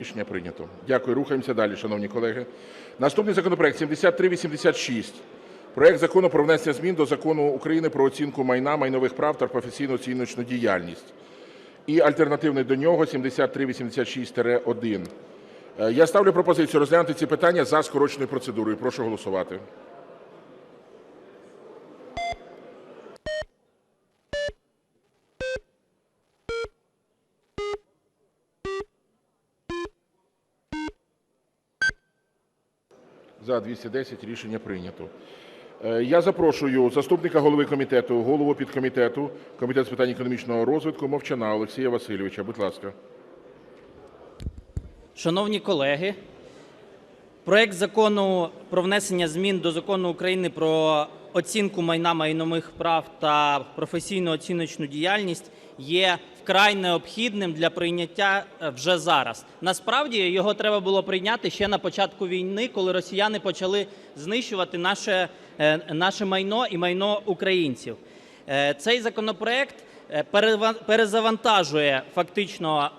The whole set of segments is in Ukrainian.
Рішення прийнято. Дякую. Рухаємося далі, шановні колеги. Наступний законопроект 7386. Проект Закону про внесення змін до Закону України "Про оцінку майна, майнових прав та професійну оціночну діяльність". І альтернативний до нього 7386-1. Е, Я ставлю пропозицію розглянути ці питання за скороченою процедурою. Прошу голосувати. За-210 Рішення прийнято. Е, Я запрошую заступника голови комітету, голову підкомітету Комітету з питань економічного розвитку Мовчана Олексія Васильовича. Будь ласка. Шановні колеги, проект Закону про внесення змін до Закону України про оцінку майна майнових прав та професійну оціночну діяльність є вкрай необхідним для прийняття е, вже зараз. Насправді його треба було прийняти ще на початку війни, коли росіяни почали знищувати наше, е, наше майно і майно українців. Е, Цей законопроект перезавантажує фактично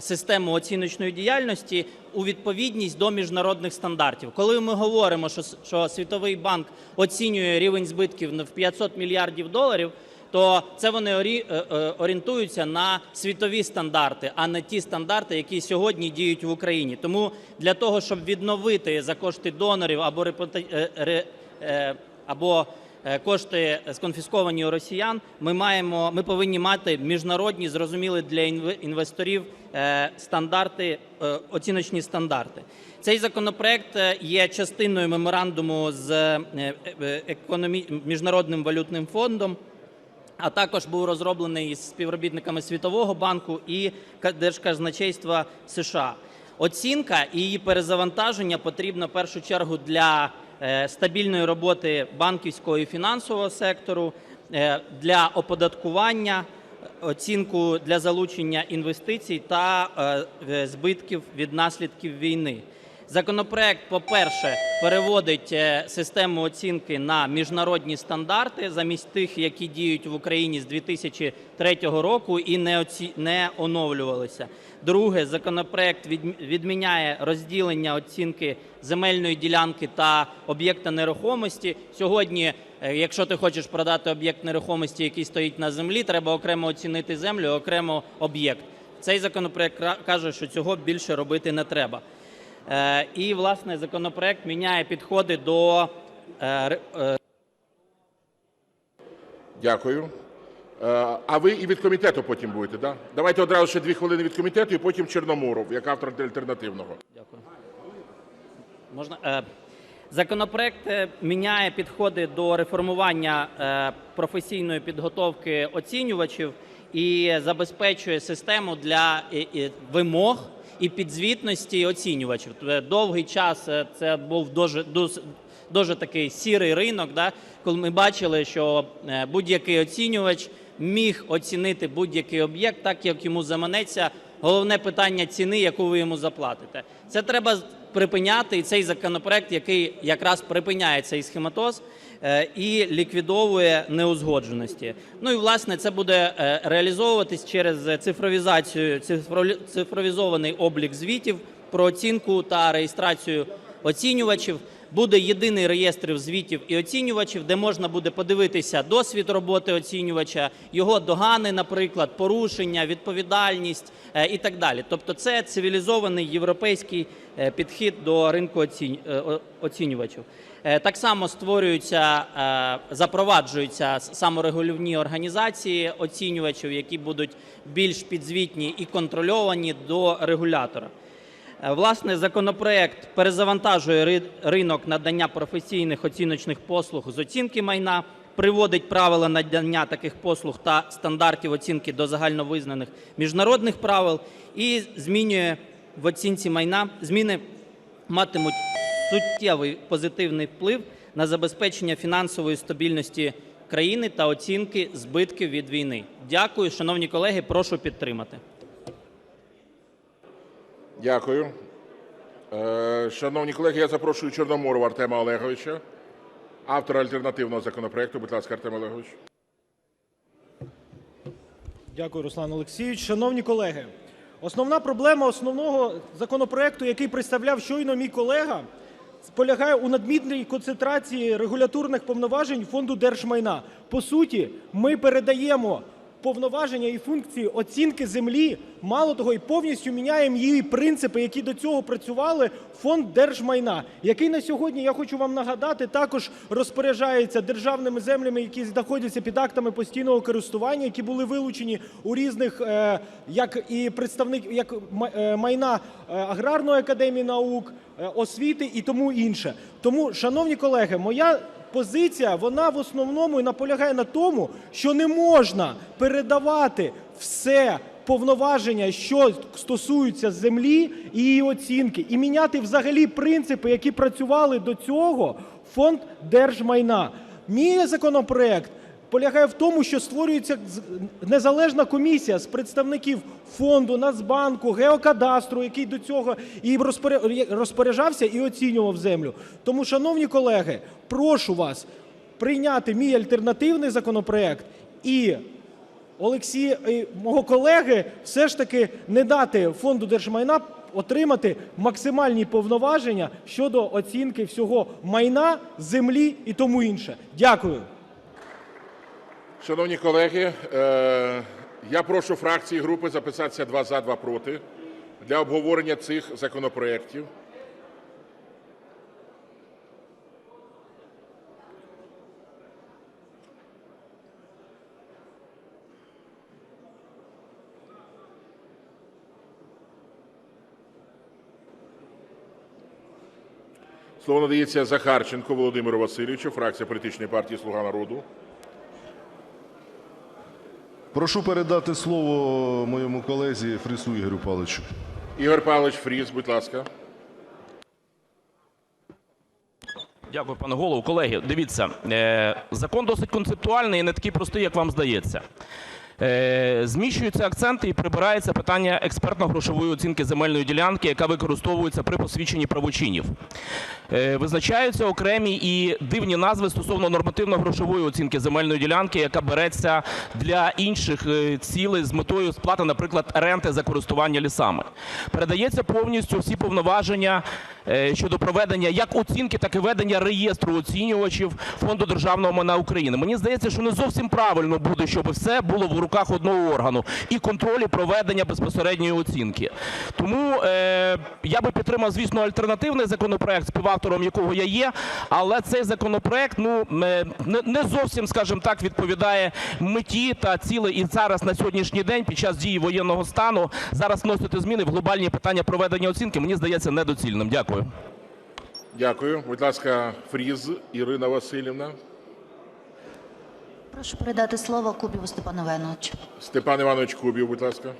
систему оціночної діяльності у відповідність до міжнародних стандартів. Коли ми говоримо, що Світовий банк оцінює рівень збитків в 500 мільярдів доларів, то це вони е, е, орієнтуються на світові стандарти, а не ті стандарти, які сьогодні діють в Україні. Тому для того, щоб відновити за кошти донорів або е, або кошти сконфісковані у росіян, ми маємо, ми повинні мати міжнародні, зрозумілі для інве- інвесторів стандарти, оціночні стандарти. Цей законопроект є частиною меморандуму з економі... міжнародним валютним фондом. А також був розроблений із співробітниками Світового банку і Ка- Держказначейства США. Оцінка і її перезавантаження потрібно в першу чергу для е, стабільної роботи банківського і фінансового сектору, е, для оподаткування, оцінку для залучення інвестицій та е, збитків від наслідків війни. Законопроект, по-перше, переводить е, систему оцінки на міжнародні стандарти замість тих, які діють в Україні з 2003 року і не оновлювалися. Друге, законопроект відміняє розділення оцінки земельної ділянки та об'єкта нерухомості. Сьогодні, е, якщо ти хочеш продати об'єкт нерухомості, який стоїть на землі, треба окремо оцінити землю, окремо об'єкт. Цей законопроект каже, що цього більше робити не треба. Е, І, власне, законопроект міняє підходи до е, е, Дякую. А ви і від комітету потім будете, так? Да? Давайте одразу ще дві хвилини від комітету і потім Чорноморов, як автор альтернативного. Дякую. Можна? Законопроект міняє підходи до реформування професійної підготовки оцінювачів і забезпечує систему для вимог і підзвітності оцінювачів. Е, Довгий час е, це був дуже, дуже, такий сірий ринок, да, коли ми бачили, що е, будь-який оцінювач міг оцінити будь-який об'єкт так, як йому заманеться. Головне питання ціни, яку ви йому заплатите. Це треба припиняти, цей законопроект, який якраз припиняє цей схематоз е, і ліквідовує неузгодженості. Ну і власне це буде е, реалізовуватись через цифровізацію, цифровізований облік звітів про оцінку та реєстрацію оцінювачів. Буде єдиний реєстр звітів і оцінювачів, де можна буде подивитися досвід роботи оцінювача, його догани, наприклад, порушення, відповідальність е, і так далі. Тобто, це цивілізований європейський е, підхід до ринку е, оцінювачів. Так само створюються, запроваджуються саморегулівні організації оцінювачів, які будуть більш підзвітні і контрольовані до регулятора. Е, Власне, законопроект перезавантажує ри- ринок надання професійних оціночних послуг з оцінки майна, приводить правила надання таких послуг та стандартів оцінки до загальновизнаних міжнародних правил і змінює в оцінці майна зміни матимуть суттєвий позитивний вплив на забезпечення фінансової стабільності країни та оцінки збитків від війни. Дякую, шановні колеги. Прошу підтримати. Дякую. Е, Шановні колеги, я запрошую Чорноморова Артема Олеговича, автора альтернативного законопроекту. Будь ласка, Артем Олегович. Дякую, Руслан Олексійович. Шановні колеги, Основна проблема основного законопроекту, який представляв щойно мій колега, полягає у надмірній концентрації регуляторних повноважень фонду держмайна. По суті, ми передаємо повноваження і функції оцінки землі, мало того, і повністю міняємо її принципи, які до цього працювали, фонд держмайна, який на сьогодні, я хочу вам нагадати, також розпоряджається державними землями, які знаходяться під актами постійного користування, які були вилучені у різних, е, як і представник, як е, майна е, аграрної академії наук, освіти і тому інше. Тому, шановні колеги, моя позиція вона в основному і наполягає на тому, що не можна передавати все повноваження, що стосуються землі і її оцінки, і міняти взагалі принципи, які працювали до цього фонд держмайна. Мій законопроект полягає в тому, що створюється незалежна комісія з представників фонду, Нацбанку, Геокадастру, який до цього і розпоря- розпоряджався і оцінював землю. Тому, шановні колеги, прошу вас прийняти мій альтернативний законопроект і Олексій, мого колеги, все ж таки не дати фонду держмайна отримати максимальні повноваження щодо оцінки всього майна, землі і тому інше. Дякую. Шановні колеги, е, я прошу фракції і групи записатися два за, два проти для обговорення цих законопроєктів. Слово надається Захарченку Володимиру Васильовичу, фракція політичної партії Слуга народу. Прошу передати слово моєму колезі Фрісу Ігорю Павловичу. Ігор Павлович Фріс, будь ласка. Дякую, пане голову. Колеги, дивіться, е, закон досить концептуальний і не такий простий, як вам здається. Е, Зміщуються акценти і прибирається питання експертно-грошової оцінки земельної ділянки, яка використовується при посвідченні правочинів. Е, Визначаються окремі і дивні назви стосовно нормативно-грошової оцінки земельної ділянки, яка береться для інших е, цілей з метою сплати, наприклад, ренти за користування лісами. Передається повністю всі повноваження щодо проведення як оцінки, так і ведення реєстру оцінювачів Фонду державного майна України. Мені здається, що не зовсім правильно буде, щоб все було в руках одного органу і контроль і проведення безпосередньої оцінки. Тому е, я би підтримав, звісно, альтернативний законопроект, співавтором якого я є, але цей законопроект ну е, не, зовсім, скажімо так, відповідає меті та цілей і зараз на сьогоднішній день під час дії воєнного стану зараз вносити зміни в глобальні питання проведення оцінки. Мені здається недоцільним. Дякую. Дякую. Будь ласка, Фріз Ірина Васильівна. Прошу передати слово Кубіву Степану Івановичу. Степан Іванович Кубів, будь ласка.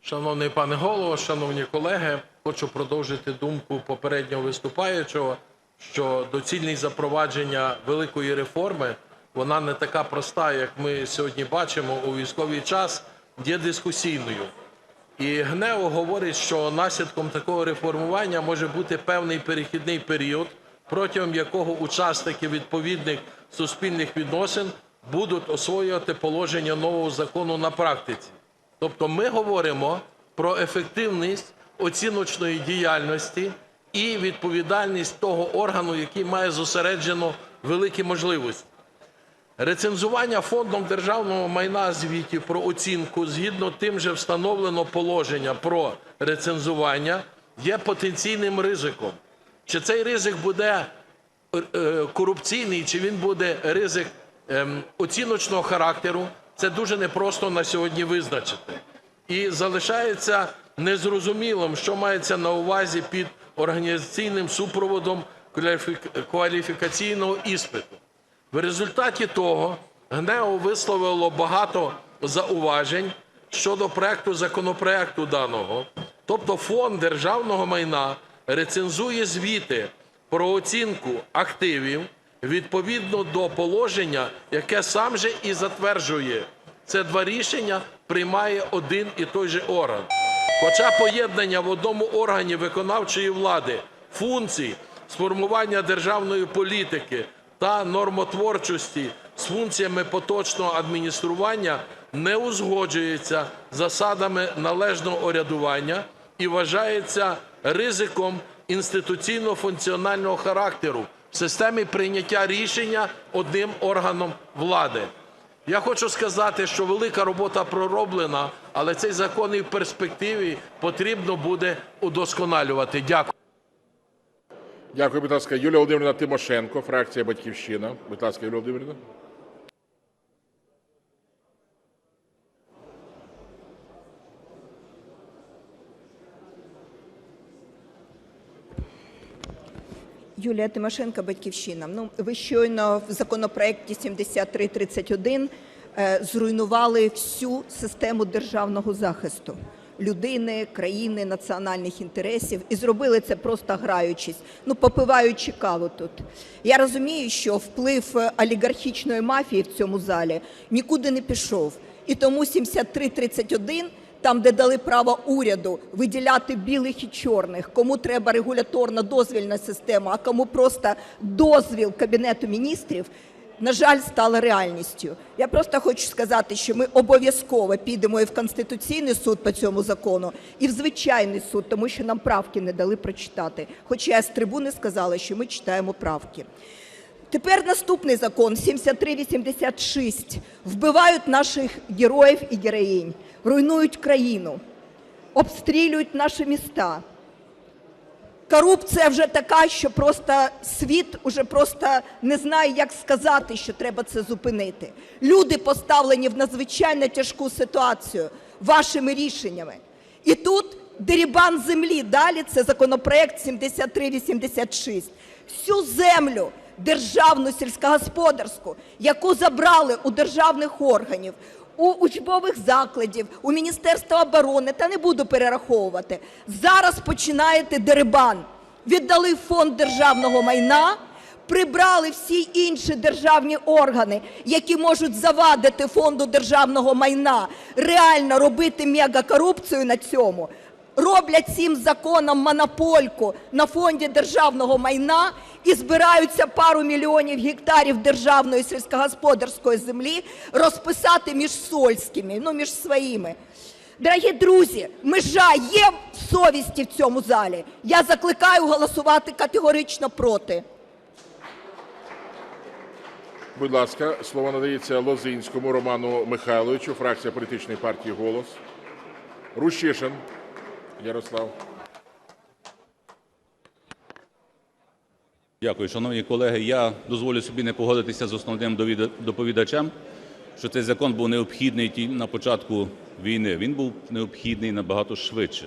Шановний пане голово, шановні колеги, хочу продовжити думку попереднього виступаючого, що доцільність запровадження великої реформи вона не така проста, як ми сьогодні бачимо у військовий час, є дискусійною. І ГНЕО говорить, що наслідком такого реформування може бути певний перехідний період, протягом якого учасники відповідних суспільних відносин будуть освоювати положення нового закону на практиці. Тобто ми говоримо про ефективність оціночної діяльності і відповідальність того органу, який має зосереджено великі можливості. Рецензування фондом державного майна звітів про оцінку згідно тим же встановлено положення про рецензування є потенційним ризиком. Чи цей ризик буде е, корупційний, чи він буде ризик ем, оціночного характеру, це дуже непросто на сьогодні визначити. І залишається незрозумілим, що мається на увазі під організаційним супроводом кваліфікаційного іспиту. В результаті того ГНЕО висловило багато зауважень щодо проекту законопроекту даного. Тобто фонд державного майна рецензує звіти про оцінку активів відповідно до положення, яке сам же і затверджує. Це два рішення приймає один і той же орган. Хоча поєднання в одному органі виконавчої влади функцій сформування державної політики та нормотворчості з функціями поточного адміністрування не узгоджується засадами належного урядування і вважається ризиком інституційно-функціонального характеру в системі прийняття рішення одним органом влади. Я хочу сказати, що велика робота пророблена, але цей закон і в перспективі потрібно буде удосконалювати. Дякую. Дякую, будь ласка. Юлія Володимирівна Тимошенко, фракція «Батьківщина». Будь ласка, Юлія Володимирівна. Юлія Тимошенко, Батьківщина. Ну, ви щойно в законопроекті 7331 е, зруйнували всю систему державного захисту людини, країни, національних інтересів і зробили це просто граючись, ну попиваючи каву тут. Я розумію, що вплив е, олігархічної мафії в цьому залі нікуди не пішов. І тому 7331 там, де дали право уряду виділяти білих і чорних, кому треба регуляторна дозвільна система, а кому просто дозвіл Кабінету міністрів, на жаль, стала реальністю. Я просто хочу сказати, що ми обов'язково підемо і в Конституційний суд по цьому закону, і в звичайний суд, тому що нам правки не дали прочитати. Хоча я з трибуни сказала, що ми читаємо правки. Тепер наступний закон 7386. Вбивають наших героїв і героїнь, руйнують країну, обстрілюють наші міста. Корупція вже така, що просто світ уже просто не знає, як сказати, що треба це зупинити. Люди поставлені в надзвичайно тяжку ситуацію вашими рішеннями. І тут дерибан землі. Далі це законопроект 7386. Всю землю державну сільськогосподарську, яку забрали у державних органів, у учбових закладів, у Міністерства оборони, та не буду перераховувати. Зараз починаєте дерибан. Віддали фонд державного майна, прибрали всі інші державні органи, які можуть завадити фонду державного майна, реально робити мегакорупцію на цьому. Роблять цим законом монопольку на фонді державного майна і збираються пару мільйонів гектарів державної сільськогосподарської землі розписати між сольськими, ну між своїми. Дорогі друзі, межа є в совісті в цьому залі. Я закликаю голосувати категорично проти. Будь ласка, слово надається Лозинському Роману Михайловичу, фракція політичної партії «Голос». Рущишин Ярослав. Дякую, шановні колеги. Я дозволю собі не погодитися з основним доповідачем, що цей закон був необхідний на початку війни. Він був необхідний набагато швидше.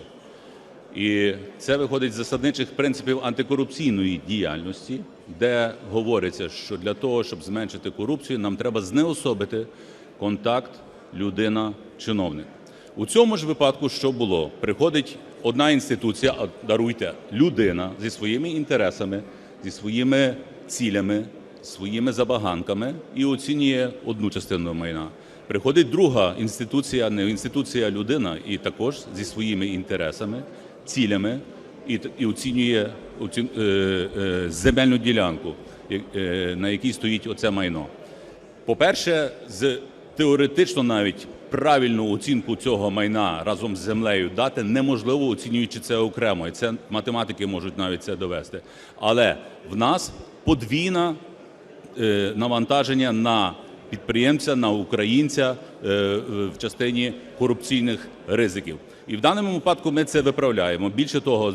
І це виходить з засадничих принципів антикорупційної діяльності, де говориться, що для того, щоб зменшити корупцію, нам треба знеособити контакт людина-чиновник. У цьому ж випадку що було? Приходить одна інституція, даруйте, людина зі своїми інтересами, зі своїми цілями, своїми забаганками і оцінює одну частину майна. Приходить друга інституція, не інституція, людина, і також зі своїми інтересами, цілями, і, і оцінює оці- е, е, земельну ділянку, я- е, на якій стоїть оце майно. По-перше, з теоретично навіть правильну оцінку цього майна разом з землею дати неможливо, оцінюючи це окремо. І це математики можуть навіть це довести. Але в нас подвійна е, навантаження на підприємця, на українця е, е, в частині корупційних ризиків. І в даному випадку ми це виправляємо. Більше того, е,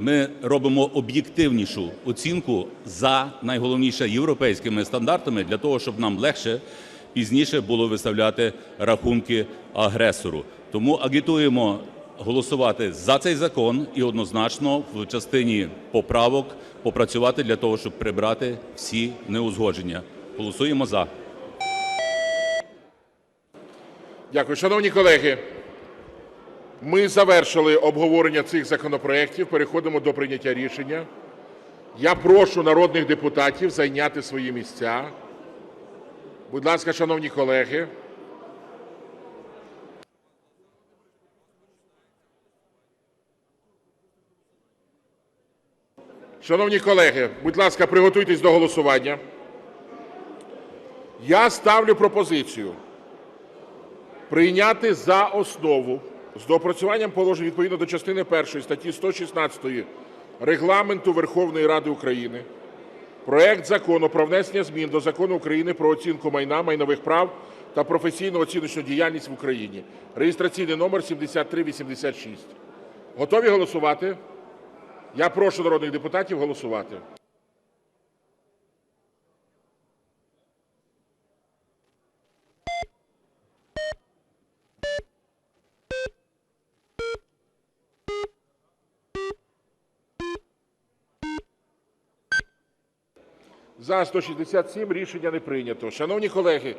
ми робимо об'єктивнішу оцінку за найголовніше європейськими стандартами для того, щоб нам легше пізніше було виставляти рахунки агресору. Тому агітуємо голосувати за цей закон і однозначно в частині поправок попрацювати для того, щоб прибрати всі неузгодження. Голосуємо за. Дякую. Шановні колеги, ми завершили обговорення цих законопроєктів. Переходимо до прийняття рішення. Я прошу народних депутатів зайняти свої місця. Будь ласка, шановні колеги. Шановні колеги, будь ласка, приготуйтесь до голосування. Я ставлю пропозицію прийняти за основу з доопрацюванням положень відповідно до частини першої статті 116 Регламенту Верховної Ради України проект Закону про внесення змін до Закону України "Про оцінку майна, майнових прав та професійну оціночну діяльність в Україні" (реєстраційний номер 7386). Готові голосувати? Я прошу народних депутатів голосувати. За 167 рішення не прийнято. Шановні колеги,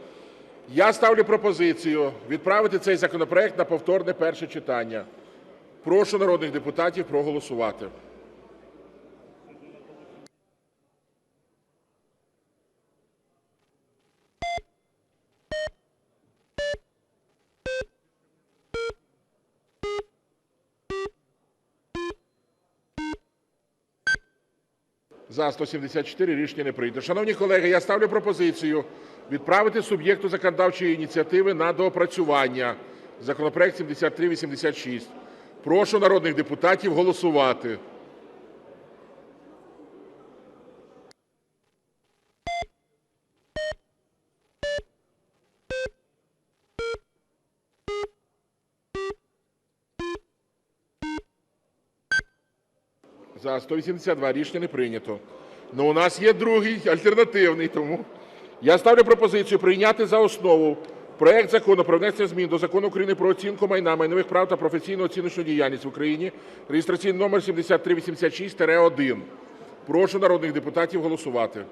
я ставлю пропозицію відправити цей законопроект на повторне перше читання. Прошу народних депутатів проголосувати. За 174 рішення не прийнято. Шановні колеги, я ставлю пропозицію відправити суб'єкту законодавчої ініціативи на доопрацювання законопроект 7386. Прошу народних депутатів голосувати. За 182 рішення не прийнято. Ну, у нас є другий альтернативний, тому я ставлю пропозицію прийняти за основу проект Закону про внесення змін до Закону України "Про оцінку майна, майнових прав та професійну оціночну діяльність в Україні" (реєстраційний номер 7386-1). Прошу народних депутатів голосувати.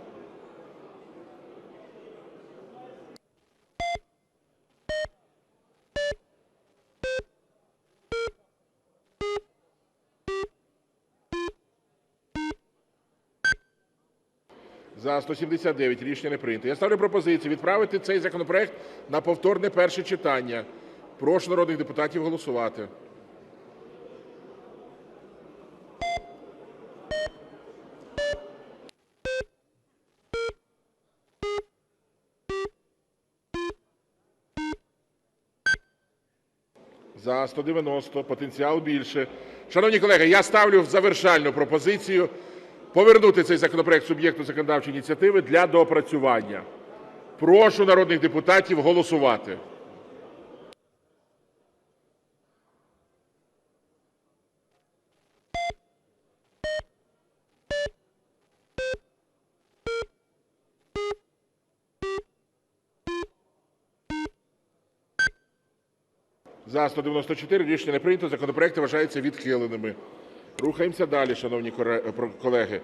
За 179 рішення не прийнято. Я ставлю пропозицію відправити цей законопроект на повторне перше читання. Прошу народних депутатів голосувати. За 190, потенціал більше. Шановні колеги, я ставлю завершальну пропозицію повернути цей законопроект суб'єкту законодавчої ініціативи для доопрацювання. Прошу народних депутатів голосувати. За 194 рішення не прийнято. Законопроекти вважаються відхиленими. Рухаємося далі, шановні колеги.